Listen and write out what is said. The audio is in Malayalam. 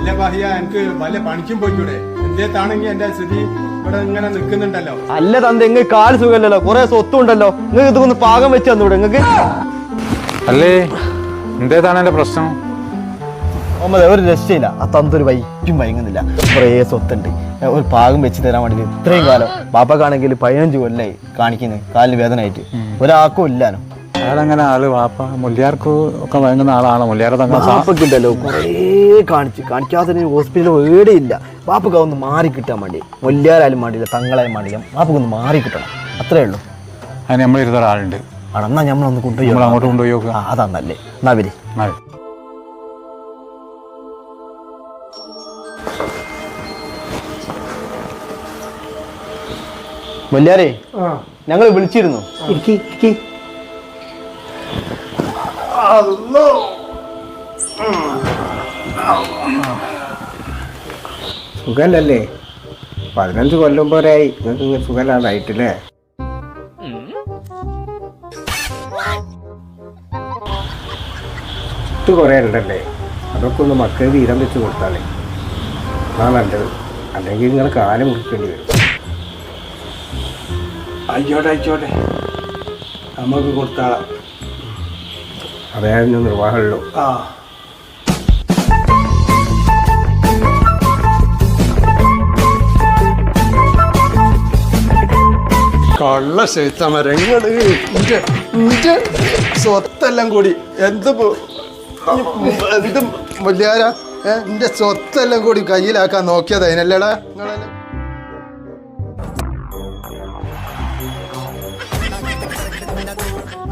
അല്ല ബാഹിയ എനിക്ക് വല്ല പണിക്കും പോയിക്കൂടെ? എന്തേത്താണെങ്കിൽ എന്റെ സ്ഥിതി ഇവിടെ ഇങ്ങനെ നിൽക്കുന്നുണ്ടല്ലോ. അല്ല തന്ത ഇങ്ങ് കാൽ സുഖമല്ലല്ലോ കുറെ സ്വത്തുണ്ടല്ലോ. നിങ്ങൾക്ക് ഇതൊന്ന് പാകം വെച്ച് തന്നൂടെ നിങ്ങൾക്ക് അല്ലേ എന്തേതാണ് എന്റെ പ്രശ്നം? ഒമ്പത് ഒരു രക്ഷയില്ല. ആ തന്തൊരു വൈറ്റും വൈകുന്നില്ല കുറേ സ്വത്തുണ്ട്. ഒരു പാകം വെച്ച് തരാൻ വേണ്ടി ഇത്രയും കാലം. ബാപ്പക്കാണെങ്കിൽ പതിനഞ്ച് കൊല്ലായി കാണിക്കുന്നത് കാലിന് വേദനയായിട്ട്. ഒരാൾക്കും ഇല്ലാനോ? അയാളെങ്ങനെ ആൾ വാപ്പ മുല്ലിയാർക്ക് ഒക്കെ വേണ്ടുന്ന ആളാണ്. മുല്ലിയാരെ തങ്ങൾ കുറേ കാണിച്ച്. കാണിക്കാത്ത ഹോസ്പിറ്റലിൽ വേടിയില്ല വാപ്പക്ക് ഒന്ന് മാറി കിട്ടാൻ വേണ്ടി. മുല്ലിയാരായാലും വേണ്ടിയില്ല തങ്ങളായാലും വേണ്ടിയില്ല. വാപ്പക്ക് ഒന്ന് മാറി കിട്ടണം. അത്രേ ഉള്ളൂ. അതിന് നമ്മൾ ഇരുന്ന ഒരാളുണ്ട് എന്നാ നമ്മളൊന്ന് കൊണ്ടുപോയി നമ്മൾ അങ്ങോട്ട് കൊണ്ടുപോയി നോക്കുക ആ അതാ നല്ലേ. എന്നാ വരി. ഞങ്ങൾ വിളിച്ചിരുന്നു. ഇരിക്കി ഇരിക്കി. സുഖല്ലല്ലേ? പതിനഞ്ച് കൊല്ലം പോരായി. നിങ്ങൾക്ക് സുഖല്ലാണ്ടായിട്ടില്ലേ ഇത് കുറേ ഉണ്ടല്ലേ? അതൊക്കെ ഒന്ന് മക്കൾ വീതം വെച്ച് കൊടുത്താലേ. ആ നല്ലത്. അല്ലെങ്കിൽ നിങ്ങൾ കാലം മുറിക്കേണ്ടി വരും. ആയിക്കോട്ടെ ആയിക്കോട്ടെ. നമുക്ക് കൊടുത്താളാം. അതായിരുന്നു നിർവാഹമുള്ളൂ കള്ള ശൈത്തമരങ്ങൾ. സ്വത്തെല്ലാം കൂടി. എന്ത് എന്തും വലിയാര എന്റെ സ്വത്തെല്ലാം കൂടി കയ്യിലാക്കാൻ നോക്കിയത് അതിനല്ലേടാ